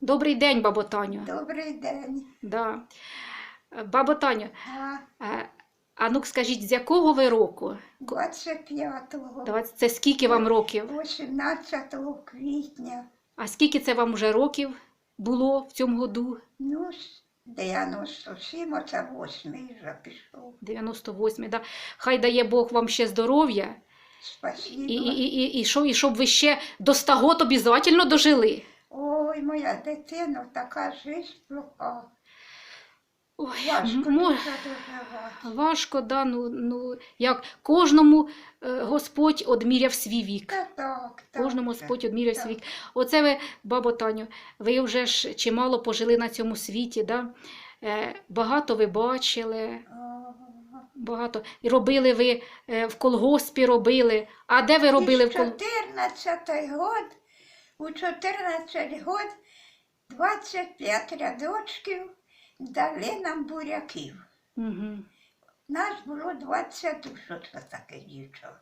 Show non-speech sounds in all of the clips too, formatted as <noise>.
Добрий день, бабо Таню. Добрий день. Да. Бабо Таню, А, а ну скажіть, з якого ви року? 25-го, Давайте, Це скільки вам років? 18 квітня, А скільки це вам вже років було в цьому году? ну, 97, оце 8 вже пішов. 98, да? Хай дає Бог вам ще здоров'я, Спасибо. і, і, і, і, і щоб ви ще до 100 год обов'язково дожили. Ой, моя дитино, така жизнь плоха. Ой, Важко м- мо- дуже доживати. важко, да, ну, ну, як кожному е, Господь одміряв свій вік. Та так, так. Кожному так, Господь одміряв так. свій вік. Оце ви, бабо Таню, ви вже ж чимало пожили на цьому світі, да? Е, багато ви бачили, багато. І робили ви е, в колгоспі робили. А де ви робили в колгоспі? 14 год, у 14 год 25 рядочків дали нам буряків. Угу. Нас було 20 що це таке дівчат.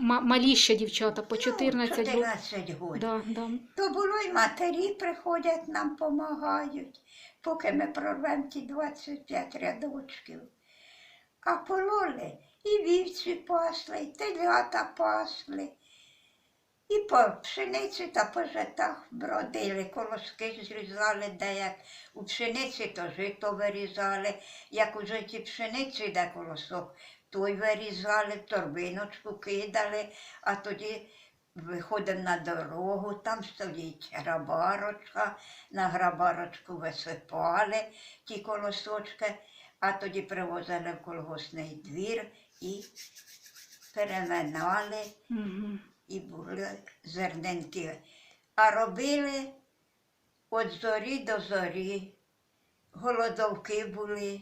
Малі ще дівчата, по 14 років. 14 років. Да, да. То було й матері приходять, нам допомагають, поки ми прорвемо ті 25 рядочків. А пололи і вівці пасли, і телята пасли, і по пшениці та по житах бродили, колоски зрізали, де як у пшениці то жито вирізали, як у житі пшениці де колосок, той вирізали, торбиночку кидали, а тоді виходимо на дорогу, там стоїть грабарочка, на грабарочку висипали ті колосочки, а тоді привозили в колгосний двір і переминали. І були зернинки. А робили від зорі до зорі. Голодовки були.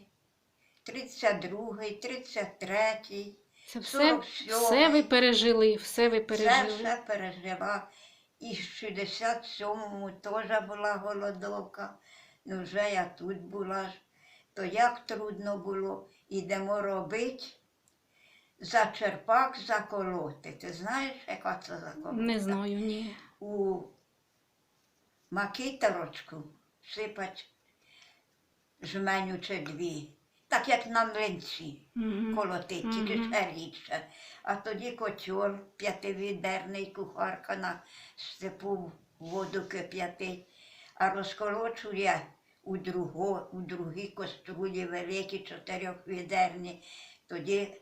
32-й, 33-й. Це все, 47. все ви пережили, все ви Це пережили. все пережила. І в 67-му теж була голодовка. Ну вже я тут була. То як трудно було. Ідемо робити. За черпак заколоти. Ти знаєш, яка це заколота? Не знаю, ні. У макіторочку сипать жменю чи дві. Так як на млинці колотить, тільки ще рідше. А тоді котел п'ятивідерний кухарка на степу воду кип'ятить, а розколочує у, друго, у другій каструлі великі чотирьохвідерні. Тоді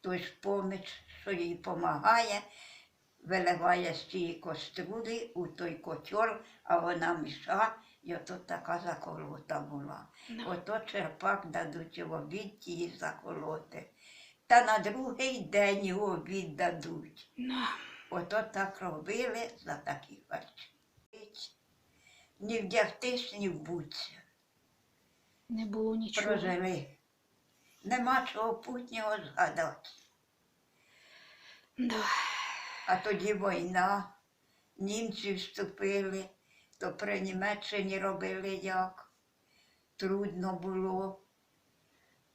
той ж поміч, що їй допомагає, виливає з тієї каструлі у той котел, а вона міша, і ото така заколота була. Ну. Ото черпак дадуть в обід її заколоти. Та на другий день і обід дадуть. Ну, Ото так робили за такі харчі. Ні вдягтись, ні вбуться. не було нічого. Прожили. Нема чого путнього згадати. Да. А тоді війна, німці вступили, то при Німеччині робили як. Трудно було.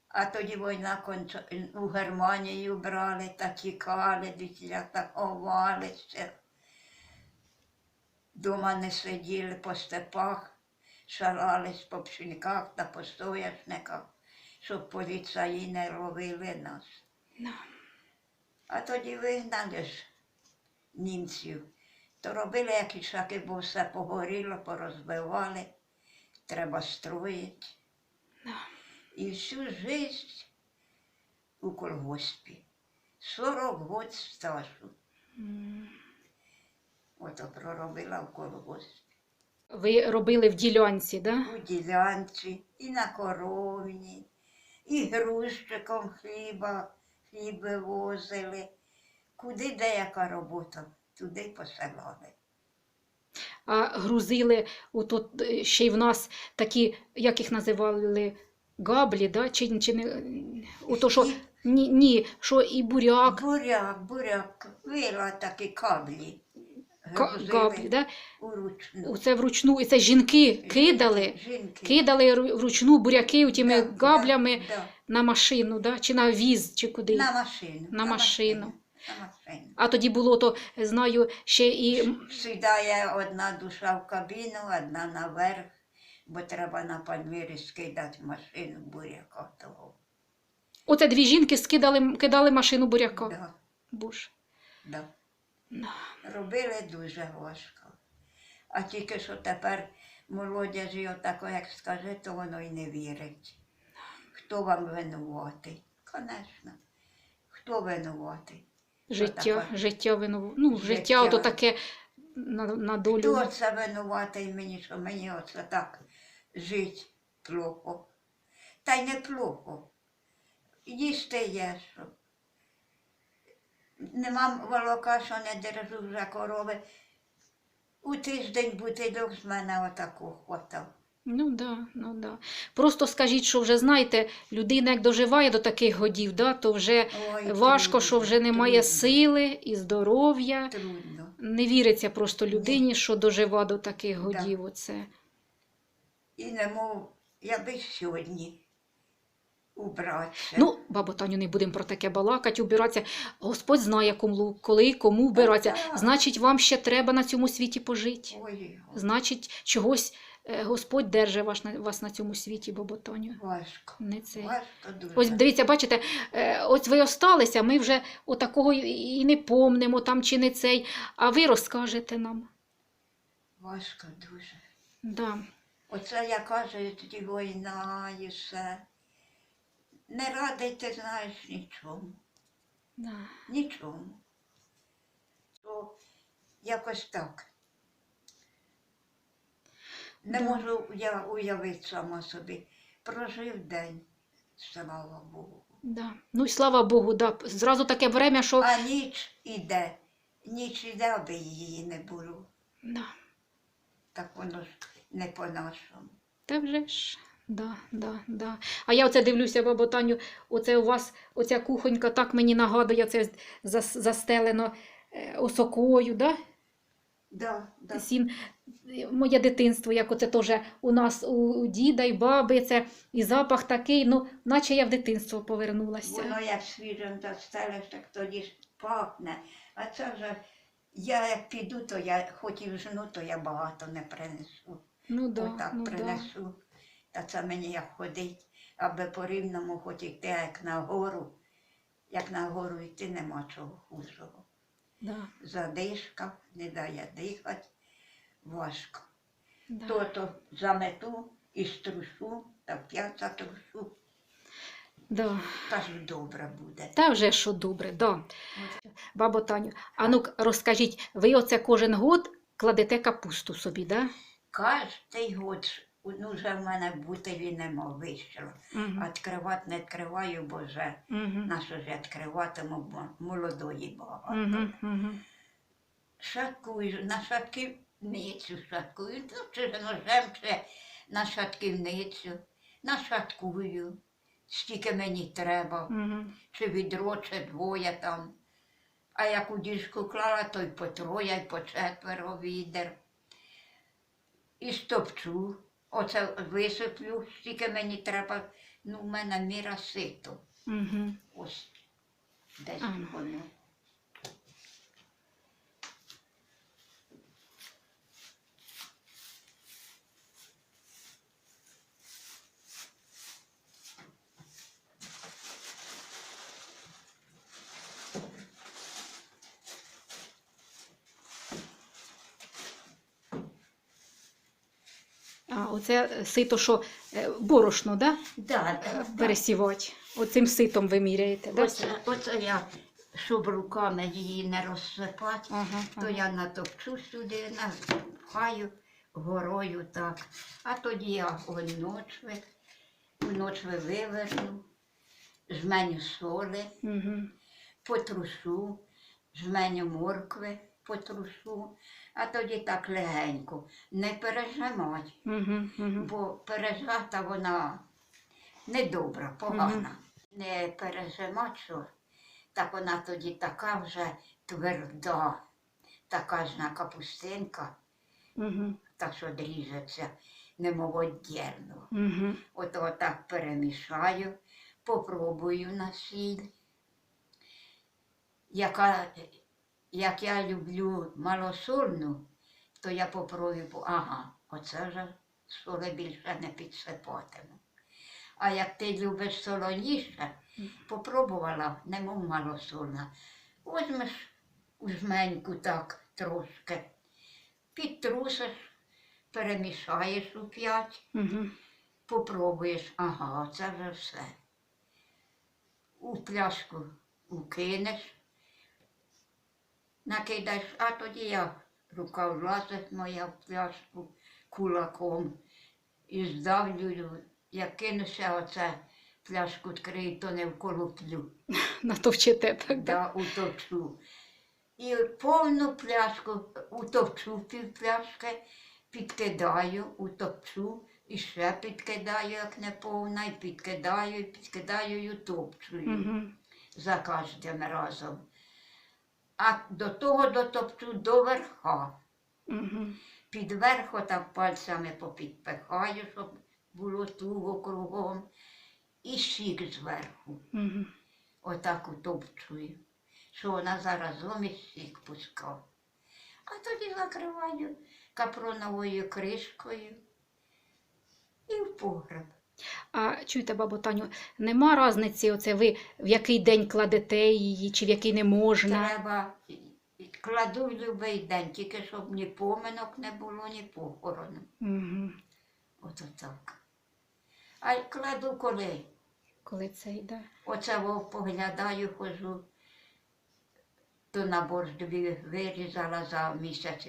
А тоді війна конча... у Германію брали та тікали, дитя та ховалися. Дома не сиділи по степах, шарались по пшеньках та по соняшниках, щоб поліцаї не ловили нас. Ну. А тоді вигнали ж німців. То робили які шаки, бо все погоріло, порозбивали. Треба строїти. І всю життя у колгоспі. 40 год стажу. М. Ото проробила в колгоспі. Ви робили в ділянці, да? У ділянці, і на коровні, і грузчиком хліба, хліб вивозили. Куди деяка робота, туди посилали. А грузили, отут е, ще й в нас такі, як їх називали, габлі, да? чи, чи не, ото що, ні, ні, що і буряк, буряк, буряк, вила такі каблі. Ка- грузили да? уручну. Оце вручну, і це жінки кидали, Жінки. кидали вручну буряки тими Да, габлями да, на машину, да? чи на віз, чи куди. На машину. На машину. на машину. А тоді було то, знаю, ще і Сідає одна душа в кабіну, одна наверх, бо треба на пальмірі скидати машину буряка того. оце дві жінки скидали кидали машину буряка. Да, Боже. да. Робили дуже важко. А тільки що тепер молодяжі отако, як скаже, то воно й не вірить. Хто вам винуватий? Звісно. Хто винуватий? Життя, життя вину. Ну, життя, Життя. ото таке на, на долю. Хто це винуватий мені, що мені оце так жить плохо? Та й не плохо. Їсти є, що. Нема волока, що не держу вже корови. У тиждень бутильок з мене отаку хватав. Ну да, ну да. Просто скажіть, що вже знаєте, людина як доживає до таких годів, да, то вже Ой, важко, трудно, що вже немає трудно, сили і здоров'я. Трудно. Не віриться просто людині, що дожива до таких Да. годів. Оце. І немов я би сьогодні убратися. Ну, бабо Таню, не будемо про таке балакати, убиратися. Господь знає, кому, коли і кому вбиратися. Значить, вам ще треба на цьому світі пожити. Значить, чогось е, Господь держи вас на, вас на цьому світі, бабо важко. Не це. Важко дуже. Ось дивіться, бачите, е, ось ви осталися, ми вже отакого і не помнимо там чи не цей, а ви розкажете нам. Важко дуже. Да. Оце я кажу, тоді війна і все. Не радий, ти знаєш нічому. Да. Нічому. То якось так. Не Да. можу я уявити сама собі. Прожив день, слава Богу. Да. Ну і слава Богу, да. зразу таке время, що. А ніч іде. Ніч іде, аби її не було. Да. Так воно ж не по-нашому. Та вже ж. Да, да, да. А я оце дивлюся, бабо Таню, оце у вас, оця кухонька так мені нагадує, це застелено е, осокою, да? Да, да. Сін, моє дитинство, як оце теж у нас у, діда і баби, це і запах такий, ну, наче я в дитинство повернулася. Воно як свіжим застелиш, так тоді ж пахне. А це вже я як піду, то я хоч і вжену, то я багато не принесу. Ну да, Отак ну да. Та це мені як ходить, аби по рівному хоч йти, як на гору. Як на гору йти нема чого хужого. Да, Задишка, не дає дихати, важко. да. То то замету і струшу, та п'ять затрушу, Да. та ж добре буде. Та вже що добре, да. Бабо Таню, а ну розкажіть, ви оце кожен год кладете капусту собі, да? Кожний год, ну вже в мене бутилі нема вийшло. Відкривати не відкриваю, бо вже на що ж відкриватиму, бо молодої багато. Шаткую, на шатківницю шаткую, ну, чи ж ножем, чи на шатківницю, нашаткую, стільки мені треба, чи відро, чи двоє там. А як у діжку клала, то й по троє, й по четверо відер. І стопчу, оце висиплю, стільки мені треба, ну, в мене міра сито. Угу. Ось десь воно. Оце сито, що е, борошно, да? Да, да, да. Пересівати. Оцим ситом ви міряєте, да? Оце, оце я, щоб руками її не розсипати, Ага, то ага. я натопчу сюди, напхаю горою так. А тоді я вночви, вночви виверну, жменю соли, Угу. потрушу, жменю моркви потрушу, а тоді так легенько, не пережимати, Угу. Угу. бо пережата вона недобра, погана. Не пережимати, що так вона тоді така вже тверда, така ж на капустинка, Угу. так що дріжеться, немов одірно. Угу. От отак перемішаю, попробую на сіль. яка, як я люблю малосольну, то я попробую, ага, оце вже соли більше не підсипатиму. А як ти любиш солоніше, попробувала, немов малосольна. Возьмеш у жменьку так трошки, підтрусиш, перемішаєш у п'ять, Угу. попробуєш, ага, це вже все. У пляшку укинеш, накидаєш, а тоді я рука влазить моя в пляшку кулаком і здавлюю, як кинуся оце пляшку відкрию, то не вколоплю, <laughs> Натовчите так, да? да. І повну пляшку утопчу пів пляшки, підкидаю, утопчу, і ще підкидаю, як не повна, і підкидаю, і підкидаю, і утопчую Угу. за кожним разом. А до того дотопчу до верха. Угу. Під верху так пальцями попідпихаю, щоб було туго кругом. І щік зверху. Угу. Отак утопчую. Що вона заразом і щік пускав. А тоді закриваю капроновою кришкою і в погреб. А чуєте, бабу Таню, нема різниці, оце ви в який день кладете її, чи в який не можна. Треба кладу в будь-який день, тільки щоб ні поминок не було, ні похорону. Угу. Ото так. А кладу коли. Коли це йде. Оце во поглядаю, хожу, то на борщові вирізала за місяць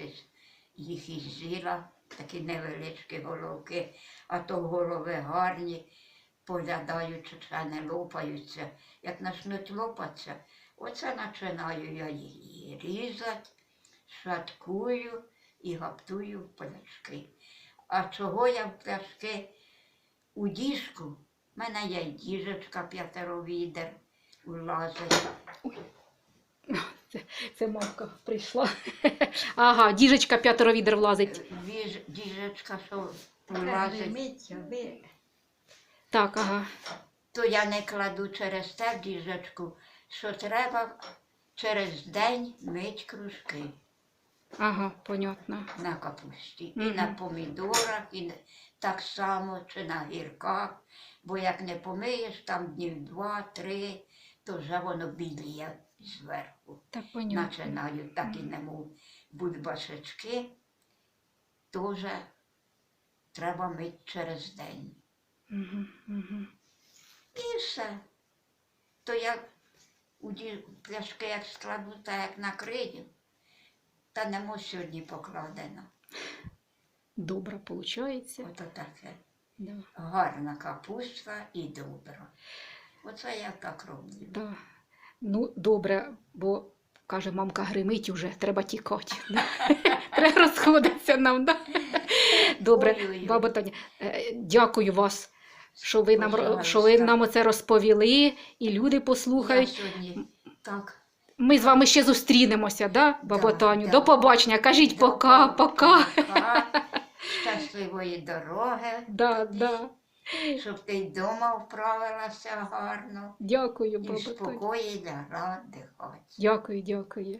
їх із зіла, такі невеличкі головки, а то голови гарні, поглядаю, чи ще не лопаються. Як почнуть лопатися, оце починаю я її різати, шаткую і гаптую в пляшки. А чого я в пляшки у діжку? В мене є діжечка п'ятеровідер улазить. Це, це мамка прийшла. <laughs> Ага, діжечка п'ятеро відер влазить. Віж, діжечка, що Влазить. Так, ага. то я не кладу через те діжечку, що треба через день мить кружки Ага, понятно. на капусті. І Мгм. на помідорах, і на- так само, чи на гірках. Бо як не помиєш там днів два-три, то вже воно біліє зверху. Так понятно. починають так і немов бульбашечки, теж треба мити через день. Угу, угу. І все. То я у пляшки як складу, та як накрию, та не може сьогодні покладено. Добре, виходить. Ото таке. Да, Гарна капуста і добра. Оце я так роблю. да. Ну, добре, бо каже, мамка гримить уже, треба тікати. <laughs> Треба розходитися нам. Добре, баба Таня, е, дякую вас, що ви нам, що ви нам оце розповіли, і люди послухають. так. Ми з вами ще зустрінемося, да, баба Да, Таню? да. До побачення. Кажіть пока, пока. Пока. Щасливої дороги. <laughs> Да, да. Щоб ти вдома вправилася гарно Дякую, і баба для спокої лягла дихати. Дякую, дякую.